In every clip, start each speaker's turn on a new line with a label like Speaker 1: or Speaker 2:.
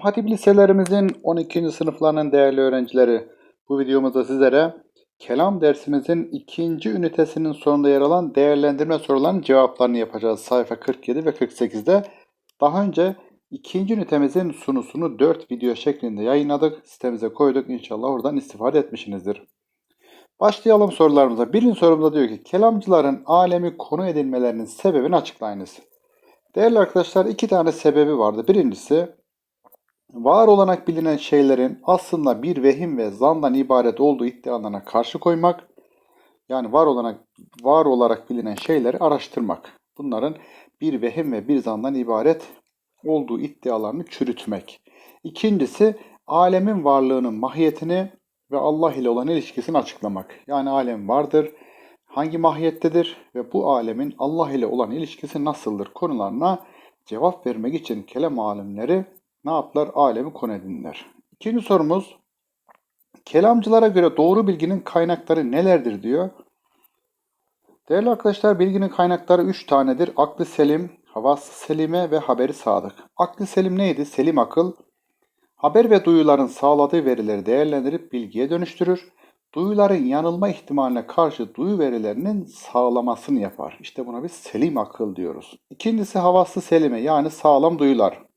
Speaker 1: Hatip liselerimizin 12. sınıflarının değerli öğrencileri, bu videomuzda sizlere kelam dersimizin ikinci ünitesinin sonunda yer alan değerlendirme sorularının cevaplarını yapacağız. Sayfa 47 ve 48'de. Daha önce ikinci ünitemizin sunusunu 4 video şeklinde yayınladık. Sitemize koyduk. İnşallah oradan istifade etmişsinizdir. Başlayalım sorularımıza. Birinci sorumuzda diyor ki kelamcıların alemi konu edinmelerinin sebebini açıklayınız. Değerli arkadaşlar iki tane sebebi vardı. Birincisi var olarak bilinen şeylerin aslında bir vehim ve zandan ibaret olduğu iddialarına karşı koymak, yani var olarak var olarak bilinen şeyleri araştırmak. Bunların bir vehim ve bir zandan ibaret olduğu iddialarını çürütmek. İkincisi alemin varlığının mahiyetini ve Allah ile olan ilişkisini açıklamak. Yani alem vardır, hangi mahiyettedir ve bu alemin Allah ile olan ilişkisi nasıldır konularına cevap vermek için kelam alimleri ne yaptılar? Alemi konu edindiler. İkinci sorumuz, kelamcılara göre doğru bilginin kaynakları nelerdir diyor. Değerli arkadaşlar bilginin kaynakları üç tanedir. Aklı selim, havası selime ve haberi sadık. Aklı selim neydi? Selim akıl. Haber ve duyuların sağladığı verileri değerlendirip bilgiye dönüştürür. Duyuların yanılma ihtimaline karşı duyu verilerinin sağlamasını yapar. İşte buna biz selim akıl diyoruz. İkincisi havası selime yani sağlam duyular.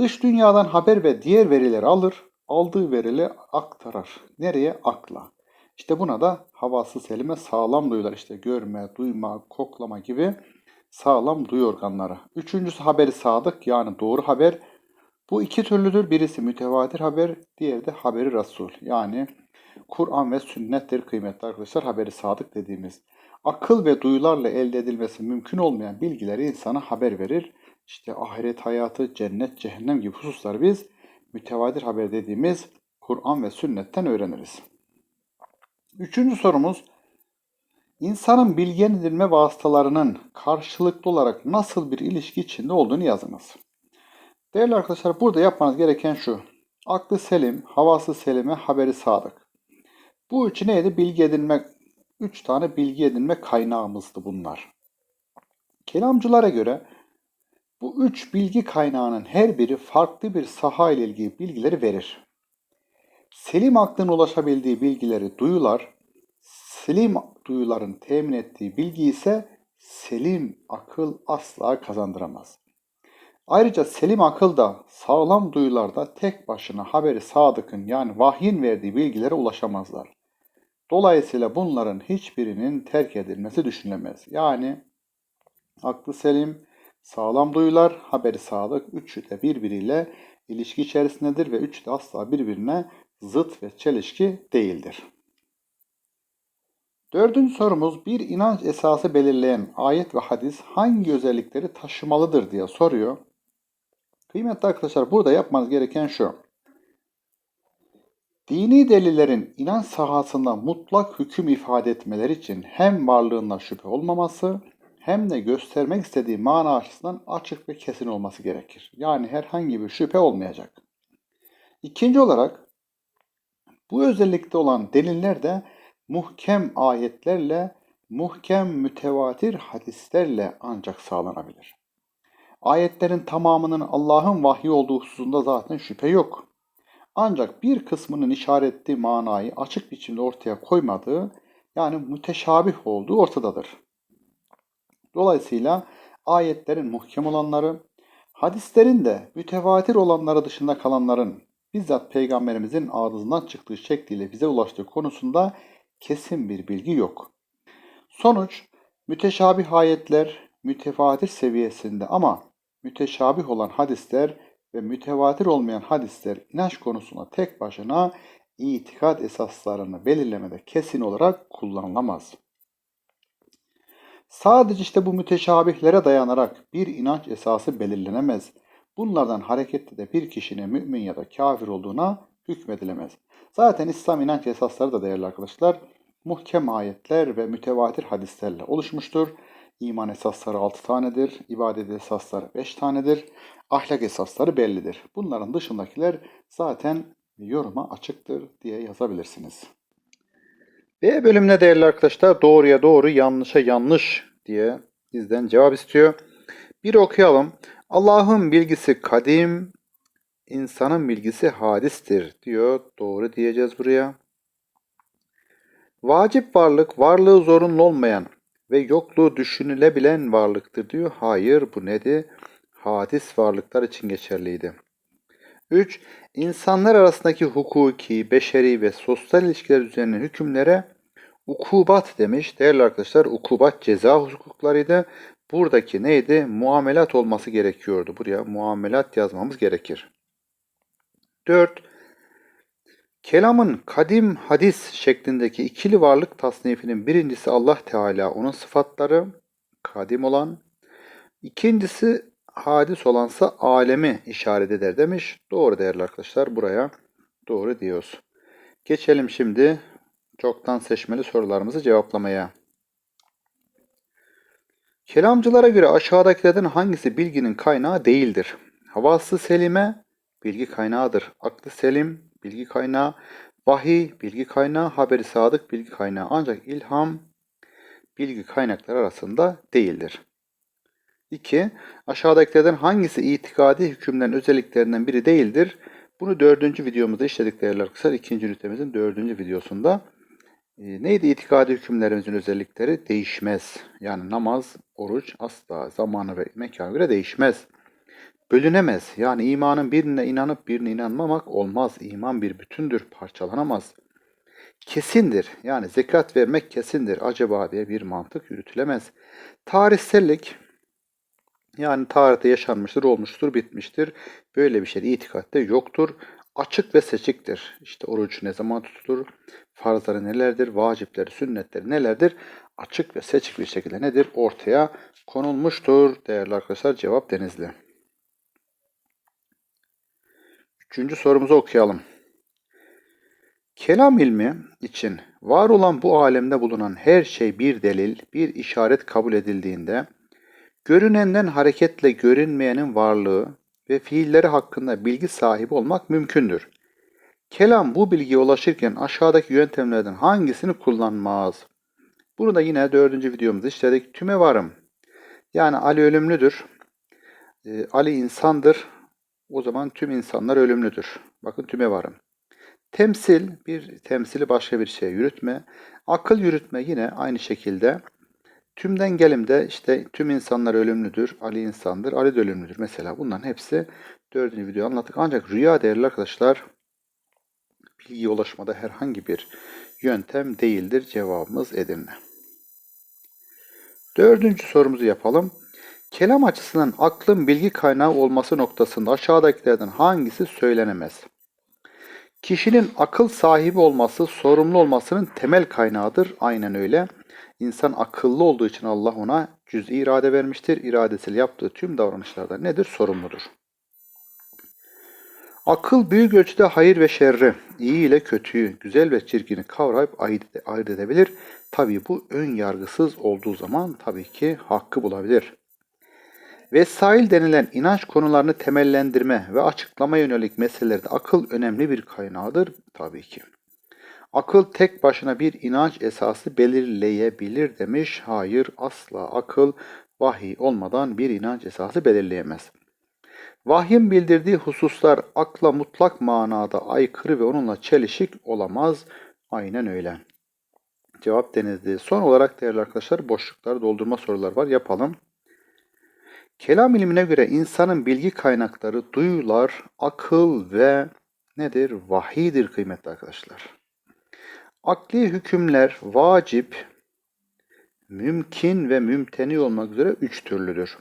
Speaker 1: Dış dünyadan haber ve diğer verileri alır, aldığı verileri aktarar. Nereye? Akla. İşte buna da havası selime sağlam duyular. İşte görme, duyma, koklama gibi sağlam duyu organları. Üçüncüsü haberi sadık yani doğru haber. Bu iki türlüdür. Birisi mütevatir haber, diğeri de haberi Resul. Yani Kur'an ve sünnettir kıymetli arkadaşlar haberi sadık dediğimiz. Akıl ve duyularla elde edilmesi mümkün olmayan bilgileri insana haber verir. İşte ahiret hayatı, cennet, cehennem gibi hususları biz mütevatir haber dediğimiz Kur'an ve sünnetten öğreniriz. Üçüncü sorumuz, insanın bilgi edinme vasıtalarının karşılıklı olarak nasıl bir ilişki içinde olduğunu yazınız. Değerli arkadaşlar burada yapmanız gereken şu. Aklı selim, havası selime, haberi sadık. Bu üçü neydi? Bilgi edinme, üç tane bilgi edinme kaynağımızdı bunlar. Kelamcılara göre bu üç bilgi kaynağının her biri farklı bir saha ile ilgili bilgileri verir. Selim aklın ulaşabildiği bilgileri duyular, selim duyuların temin ettiği bilgi ise selim akıl asla kazandıramaz. Ayrıca selim akıl da sağlam duyularda tek başına haberi sadıkın yani vahyin verdiği bilgilere ulaşamazlar. Dolayısıyla bunların hiçbirinin terk edilmesi düşünülemez. Yani aklı selim, sağlam duyular, haberi sadık üçü de birbiriyle ilişki içerisindedir ve üçü de asla birbirine zıt ve çelişki değildir. Dördüncü sorumuz bir inanç esası belirleyen ayet ve hadis hangi özellikleri taşımalıdır diye soruyor. Kıymetli arkadaşlar burada yapmanız gereken şu. Dini delillerin inanç sahasında mutlak hüküm ifade etmeleri için hem varlığında şüphe olmaması hem de göstermek istediği mana açısından açık ve kesin olması gerekir. Yani herhangi bir şüphe olmayacak. İkinci olarak bu özellikte olan deliller de muhkem ayetlerle, muhkem mütevatir hadislerle ancak sağlanabilir. Ayetlerin tamamının Allah'ın vahyi olduğu hususunda zaten şüphe yok. Ancak bir kısmının işaret ettiği manayı açık biçimde ortaya koymadığı, yani müteşabih olduğu ortadadır. Dolayısıyla ayetlerin muhkem olanları, hadislerin de mütevatir olanları dışında kalanların bizzat peygamberimizin ağzından çıktığı şekliyle bize ulaştığı konusunda kesin bir bilgi yok. Sonuç, müteşabih ayetler mütevatir seviyesinde ama müteşabih olan hadisler ve mütevatir olmayan hadisler inanç konusunda tek başına itikat esaslarını belirlemede kesin olarak kullanılamaz. Sadece işte bu müteşabihlere dayanarak bir inanç esası belirlenemez. Bunlardan hareketle de bir kişinin mümin ya da kafir olduğuna hükmedilemez. Zaten İslam inanç esasları da değerli arkadaşlar muhkem ayetler ve mütevatir hadislerle oluşmuştur. İman esasları 6 tanedir, ibadet esasları 5 tanedir, ahlak esasları bellidir. Bunların dışındakiler zaten yoruma açıktır diye yazabilirsiniz. B bölümüne değerli arkadaşlar doğruya doğru, yanlışa yanlış diye bizden cevap istiyor. Bir okuyalım. Allah'ın bilgisi kadim, insanın bilgisi hadistir diyor. Doğru diyeceğiz buraya. Vacip varlık, varlığı zorunlu olmayan ve yokluğu düşünülebilen varlıktır diyor. Hayır bu nedir? Hadis varlıklar için geçerliydi. 3. İnsanlar arasındaki hukuki, beşeri ve sosyal ilişkiler üzerine hükümlere ukubat demiş. Değerli arkadaşlar ukubat ceza hukuklarıydı. Buradaki neydi? Muamelat olması gerekiyordu. Buraya muamelat yazmamız gerekir. 4. Kelamın kadim hadis şeklindeki ikili varlık tasnifinin birincisi Allah Teala onun sıfatları kadim olan, ikincisi hadis olansa alemi işaret eder demiş. Doğru değerli arkadaşlar buraya doğru diyoruz. Geçelim şimdi çoktan seçmeli sorularımızı cevaplamaya. Kelamcılara göre aşağıdakilerden hangisi bilginin kaynağı değildir? Havası selime bilgi kaynağıdır. Aklı selim bilgi kaynağı. Vahiy bilgi kaynağı. Haberi sadık bilgi kaynağı. Ancak ilham bilgi kaynakları arasında değildir. 2. Aşağıdakilerden hangisi itikadi hükümlerin özelliklerinden biri değildir? Bunu dördüncü videomuzda işledik değerli arkadaşlar. İkinci ünitemizin dördüncü videosunda. E, neydi itikadi hükümlerimizin özellikleri? Değişmez. Yani namaz, oruç asla zamanı ve mekana göre değişmez. Bölünemez. Yani imanın birine inanıp birine inanmamak olmaz. İman bir bütündür, parçalanamaz. Kesindir. Yani zekat vermek kesindir. Acaba diye bir mantık yürütülemez. Tarihsellik yani tarihte yaşanmıştır, olmuştur, bitmiştir. Böyle bir şey itikatte yoktur. Açık ve seçiktir. İşte oruç ne zaman tutulur? Farzları nelerdir? Vacipleri, sünnetleri nelerdir? Açık ve seçik bir şekilde nedir? Ortaya konulmuştur. Değerli arkadaşlar cevap Denizli. Üçüncü sorumuzu okuyalım. Kelam ilmi için var olan bu alemde bulunan her şey bir delil, bir işaret kabul edildiğinde, görünenden hareketle görünmeyenin varlığı ve fiilleri hakkında bilgi sahibi olmak mümkündür. Kelam bu bilgiye ulaşırken aşağıdaki yöntemlerden hangisini kullanmaz? Bunu da yine dördüncü videomuzda işledik. Tüme varım. Yani Ali ölümlüdür. Ee, Ali insandır. O zaman tüm insanlar ölümlüdür. Bakın tüme varım. Temsil, bir temsili başka bir şey yürütme. Akıl yürütme yine aynı şekilde. Tümden gelimde işte tüm insanlar ölümlüdür, Ali insandır, Ali de ölümlüdür. Mesela bunların hepsi dördüncü video anlattık. Ancak rüya değerli arkadaşlar bilgiye ulaşmada herhangi bir yöntem değildir. Cevabımız Edirne. Dördüncü sorumuzu yapalım. Kelam açısından aklın bilgi kaynağı olması noktasında aşağıdakilerden hangisi söylenemez? Kişinin akıl sahibi olması, sorumlu olmasının temel kaynağıdır. Aynen öyle. İnsan akıllı olduğu için Allah ona cüz'i irade vermiştir. İradesiyle yaptığı tüm davranışlarda nedir? Sorumludur. Akıl büyük ölçüde hayır ve şerri, iyi ile kötüyü, güzel ve çirkini kavrayıp ayırt edebilir. Tabi bu ön yargısız olduğu zaman tabii ki hakkı bulabilir. Vesail denilen inanç konularını temellendirme ve açıklama yönelik meselelerde akıl önemli bir kaynağıdır tabii ki. Akıl tek başına bir inanç esası belirleyebilir demiş. Hayır asla akıl vahiy olmadan bir inanç esası belirleyemez. Vahyin bildirdiği hususlar akla mutlak manada aykırı ve onunla çelişik olamaz. Aynen öyle. Cevap denizli. Son olarak değerli arkadaşlar boşlukları doldurma sorular var. Yapalım. Kelam ilmine göre insanın bilgi kaynakları duyular, akıl ve nedir? Vahidir kıymetli arkadaşlar. Akli hükümler vacip, mümkün ve mümteni olmak üzere üç türlüdür.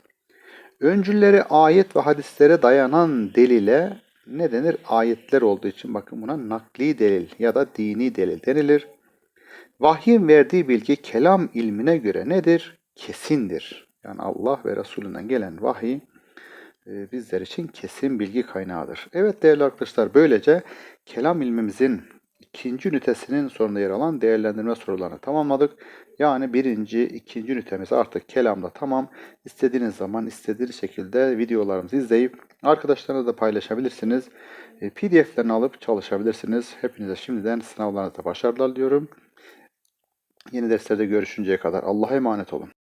Speaker 1: Öncülleri ayet ve hadislere dayanan delile ne denir? Ayetler olduğu için bakın buna nakli delil ya da dini delil denilir. Vahyin verdiği bilgi kelam ilmine göre nedir? Kesindir. Yani Allah ve Resulünden gelen vahiy e, bizler için kesin bilgi kaynağıdır. Evet değerli arkadaşlar böylece kelam ilmimizin ikinci ünitesinin sonunda yer alan değerlendirme sorularını tamamladık. Yani birinci, ikinci ünitemiz artık kelamda tamam. İstediğiniz zaman istediğiniz şekilde videolarımızı izleyip arkadaşlarınızla da paylaşabilirsiniz. E, PDF'lerini alıp çalışabilirsiniz. Hepinize şimdiden sınavlarınızda başarılar diliyorum. Yeni derslerde görüşünceye kadar Allah'a emanet olun.